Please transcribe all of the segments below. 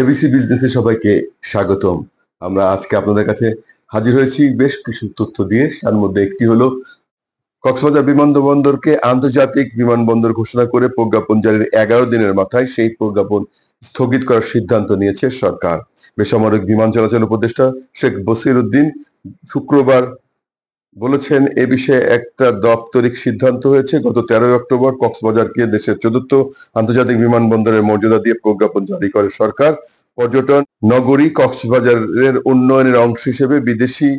ABC বিজনেসে সবাইকে স্বাগতম। আমরা আজকে আপনাদের কাছে হাজির হয়েছি বেশ কিছু তথ্য দিয়ে। তার মধ্যে একটি হলো, কক্সবাজার বিমানবন্দরকে আন্তর্জাতিক বিমানবন্দর ঘোষণা করে প্রজ্ঞাপন জারির এগারো দিনের মাথায় সেই প্রজ্ঞাপন স্থগিত করার সিদ্ধান্ত নিয়েছে সরকার। বেসামরিক বিমান চলাচল উপদেষ্টা শেখ বসির উদ্দিন শুক্রবার বলেছেন, এ বিষয়ে একটা দাপ্তরিক সিদ্ধান্ত হয়েছে। গত তেরোই অক্টোবর কক্সবাজারকে দেশের চতুর্থ আন্তর্জাতিক বিমানবন্দরের মর্যাদা দিয়ে প্রজ্ঞাপন জারি করে সরকার। পর্যটন নগরী কক্সবাজারের উন্নয়নের অংশ হিসেবে বিদেশি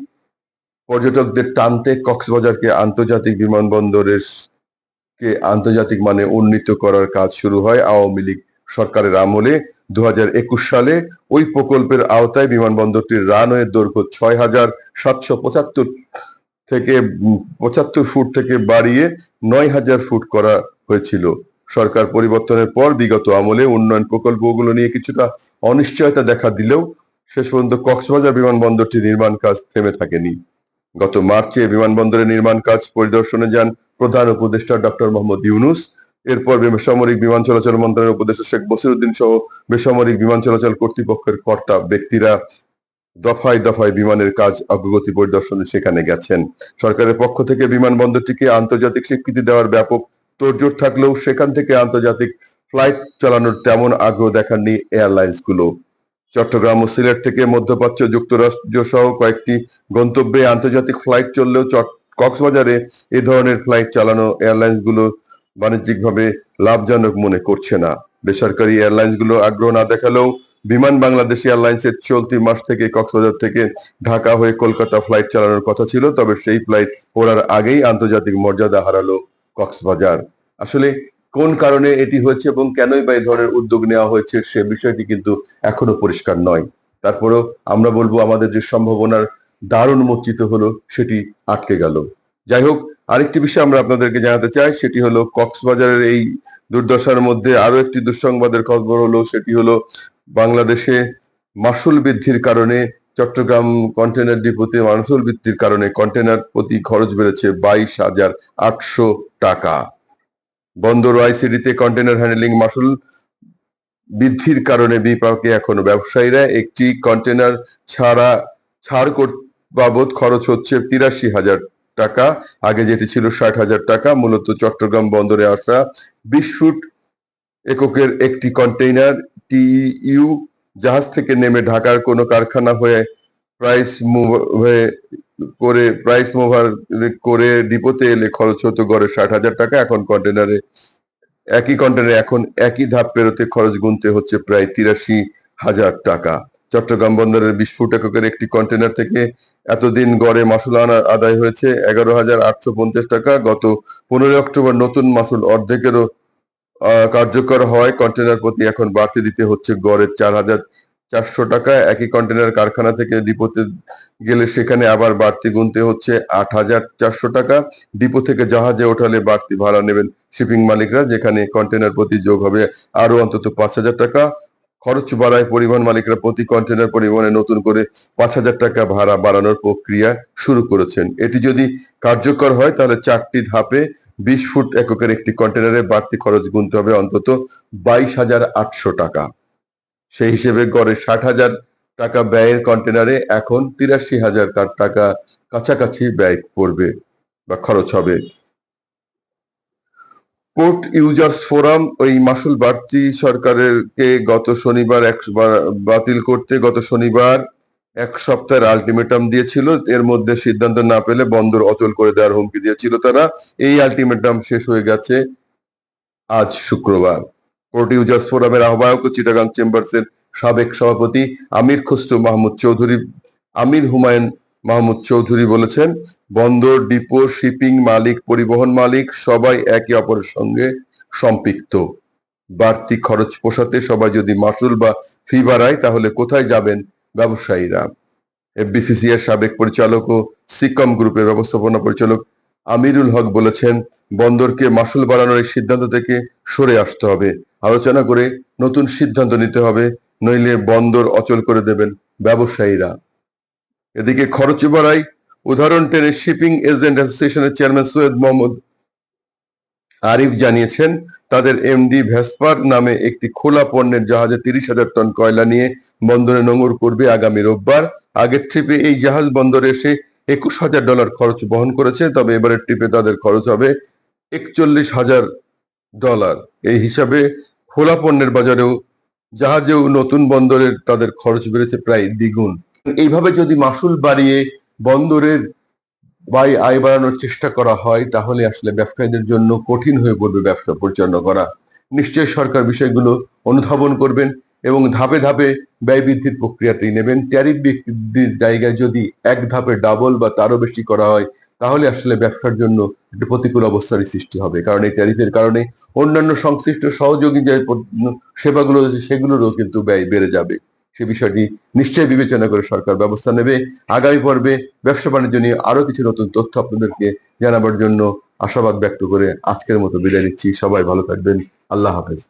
পর্যটকদের টানতে কক্সবাজারকে আন্তর্জাতিক বিমানবন্দরের কে আন্তর্জাতিক মানে উন্নীত করার কাজ শুরু হয় আওয়ামী লীগ সরকারের আমলে। দু হাজার একুশ সালে ওই প্রকল্পের আওতায় বিমানবন্দরটির রানওয়ে দৈর্ঘ্য ছয় হাজার সাতশো পঁচাত্তর থেকে পঁচাত্তর ফুট থেকে বাড়িয়ে নয় হাজার ফুট করা হয়েছিল। সরকার পরিবর্তনের পর বিগত আমলে উন্নয়ন প্রকল্পগুলো নিয়ে কিছুটা অনিশ্চয়তা দেখা দিলেও শেষ পর্যন্ত কক্সবাজার বিমানবন্দরটি নির্মাণ কাজ থেমে থাকেনি। গত মার্চে বিমানবন্দরের নির্মাণ কাজ পরিদর্শনে যান প্রধান উপদেষ্টা ডক্টর মোহাম্মদ ইউনুস। এরপর বেসামরিক বিমান চলাচল মন্ত্রণালয়ের উপদেষ্টা শেখ বসিরুদ্দিন সহ বেসামরিক বিমান চলাচল কর্তৃপক্ষের কর্তা ব্যক্তিরা দফায় দফায় বিমানের কাজ অগ্রগতি পরিদর্শনে সেখানে গেছেন। সরকারের পক্ষ থেকে বিমানবন্দরটিকে আন্তর্জাতিক স্বীকৃতি দেওয়ার ব্যাপক তোড়জোড় থাকলেও সেখান থেকে আন্তর্জাতিক ফ্লাইট চালানোর তেমন আগ্রহ দেখাননি এয়ারলাইন্সগুলো চট্টগ্রাম ও সিলেট থেকে মধ্যপ্রাচ্য যুক্তরাষ্ট্র সহ কয়েকটি গন্তব্যে আন্তর্জাতিক ফ্লাইট চললেও কক্সবাজারে এ ধরনের ফ্লাইট চালানো এয়ারলাইন্সগুলো বাণিজ্যিকভাবে লাভজনক মনে করছে না। বেসরকারি এয়ারলাইন্সগুলো আগ্রহ না দেখালেও বিমান বাংলাদেশ এয়ারলাইন্সের চলতি মাস থেকে কক্সবাজার থেকে ঢাকা হয়ে কলকাতা ফ্লাইট চালানোর কথা ছিল, তবে সেই ফ্লাইট ওড়ার আগেই আন্তর্জাতিক মর্যাদা হারালো কক্সবাজার। আসলে কোন কারণে এটি হয়েছে এবং কেনই বা এই ধরনের উদ্যোগ নেওয়া হয়েছে সে বিষয়টি কিন্তু এখনও পরিষ্কার নয়। তারপরেও আমরা বলব আমাদের যে সম্ভাবনার দ্বার উন্মোচিত হলো সেটি আটকে গেল। যাই হোক, আরেকটি বিষয় আমরা আপনাদেরকে জানাতে চাই, সেটি হলো কক্সবাজারের এই দুর্দশার মধ্যে আরও একটি দুঃসংবাদের খবর হলো, সেটি হলো বাংলাদেশে মাসুল বৃদ্ধির কারণে চট্টগ্রাম কন্টেনার ডিপোতে মাসুল বৃত্তির কারণে কন্টেনার প্রতি খরচ বেড়েছে বাইশ হাজার আটশো টাকা। বন্দর আইসিডিতে কন্টেনার হ্যান্ডলিং মাসুল বৃদ্ধির কারণে বিপাকে এখনও ব্যবসায়ীরা। একটি কন্টেনার ছাড়া, ছাড় বাবদ খরচ হচ্ছে তিরাশি হাজার টাকা। আগে যেটি ছিল ষাট হাজার টাকা, মূলত চট্টগ্রাম বন্দরে আসা বিশ ফুট এককের একটি কন্টেইনার টিইউ জাহাজ থেকে নেমে ঢাকার কোনো কারখানা হয়ে প্রাইস হয়ে করে প্রাইস মুভার করে ডিপোতে এলে খরচ হতো গড়ে ষাট হাজার টাকা। এখন কন্টেনারে একই কন্টেনারে এখন একই ধাপ পেরোতে খরচ গুনতে হচ্ছে প্রায় তিরাশি হাজার টাকা। চট্টগ্রাম বন্দরের বিশ ফুট এককের একটি কন্টেনার থেকে এতদিন গড়ে মাসুল আদায় হয়েছে এগারো হাজার আটশো পঞ্চাশ টাকা। গত পনেরোই অক্টোবর নতুন মাসুল অর্ধেকেরও কার্যকর হয়। কন্টেনার প্রতি এখন বাড়তি দিতে হচ্ছে গড়ে চার হাজার চারশো টাকা। একই কন্টেনার কারখানা থেকে ডিপোতে গেলে সেখানে আবার বাড়তি গুনতে হচ্ছে আট হাজার চারশো টাকা। ডিপো থেকে জাহাজে ওঠালে বাড়তি ভাড়া নেবেন শিপিং মালিকরা, যেখানে কন্টেনার প্রতি যোগ হবে আরও অন্তত পাঁচ হাজার টাকা। খরচ বাড়ায় পরিবহন মালিকরা প্রতি কন্টেনার পরিবহনে নতুন করে পাঁচ হাজার টাকা ভাড়া বাড়ানোর প্রক্রিয়া শুরু করেছেন। এটি যদি কার্যকর হয়, তাহলে চারটি ধাপে বিশ ফুট এককের একটি কন্টেনারে বাড়তি খরচ গুনতে হবে অন্তত বাইশ হাজার আটশো টাকা। সেই হিসেবে গড়ে ষাট হাজার টাকা ব্যয়ের কন্টেনারে এখন তিরাশি হাজার টাকা কাছাকাছি ব্যয় পড়বে বা খরচ হবে। পোর্ট ইউজার্স ফোরাম ওই মাসুল বাড়তি সরকারেরকে গত শনিবার এক বাতিল করতে গত শনিবার এক সপ্তাহের আলটিমেটাম দিয়েছিল। এর মধ্যে সিদ্ধান্ত না পেলে বন্দর অচল করে দেওয়ার হুমকি দিয়েছিল তারা। এই আলটিমেটাম শেষ হয়ে গেছে আজ শুক্রবার। পোর্ট ইউজার্স ফোরামের আহ্বায়ক ও চিটাগাং চেম্বার্সের সাবেক সভাপতি আমির খসরু মাহমুদ চৌধুরী, আমির হুমায়ুন মাহমুদ চৌধুরী বলেছেন, বন্দর, ডিপো, শিপিং মালিক, পরিবহন মালিক সবাই একে অপরের সঙ্গে সম্পৃক্ত। বাড়তি খরচ পোষাতে সবাই যদি মাসুল বা ফি বাড়ায় তাহলে কোথায় যাবেন ব্যবসায়ীরা এফবিসিসি এর সাবেক পরিচালক ও সিকম গ্রুপের ব্যবস্থাপনা পরিচালক আমিরুল হক বলেছেন, বন্দরকে মাসুল বাড়ানোর এই সিদ্ধান্ত থেকে সরে আসতে হবে। আলোচনা করে নতুন সিদ্ধান্ত নিতে হবে, নইলে বন্দর অচল করে দেবেন ব্যবসায়ীরা। এদিকে খরচ বাড়াই উদাহরণ টেনে শিপিং এজেন্ট অ্যাসোসিয়েশনের চেয়ারম্যান সৈয়দ মোহাম্মদ আরিফ জানিয়েছেন তাদের এমডি ভেসপার নামে একটি খোলা পণ্যের জাহাজে তিরিশ হাজার টন কয়লা নিয়ে বন্দরে নোঙর করবে আগামী রোববার। আগের ট্রিপে এই জাহাজ বন্দরে এসে একুশ হাজার ডলার খরচ বহন করেছে, তবে এবারের ট্রিপে তাদের খরচ হবে একচল্লিশ হাজার ডলার। এই হিসাবে খোলা পণ্যের বাজারেও, জাহাজেও নতুন বন্দরের তাদের খরচ বেড়েছে প্রায় দ্বিগুণ। এইভাবে যদি মাসুল বাড়িয়ে বন্দরের বাই আয় বাড়ানোর চেষ্টা করা হয়, তাহলে আসলে ব্যবসায়ীদের জন্য কঠিন হয়ে পড়বে ব্যবসা পরিচালনা করা। নিশ্চয়ই সরকার বিষয়গুলো অনুধাবন করবেন এবং ধাপে ধাপে ব্যয় বৃদ্ধির প্রক্রিয়াটি নেবেন। ট্যারিফ বৃদ্ধির জায়গায় যদি এক ধাপে ডাবল বা তারও বেশি করা হয়, তাহলে আসলে ব্যবসার জন্য একটি প্রতিকূল অবস্থারই সৃষ্টি হবে। কারণ এই ট্যারিফের কারণে অন্যান্য সংশ্লিষ্ট সহযোগী যে সেবাগুলো রয়েছে, সেগুলোরও কিন্তু ব্যয় বেড়ে যাবে। সে বিষয়টি নিশ্চয়ই বিবেচনা করে সরকার ব্যবস্থা নেবে। আগামী পর্বে ব্যবসা বাণিজ্য নিয়ে আরও কিছু নতুন তথ্য আপনাদেরকে জানাবার জন্য আশাবাদ ব্যক্ত করে আজকের মতো বিদায় নিচ্ছি। সবাই ভালো থাকবেন। আল্লাহ হাফেজ।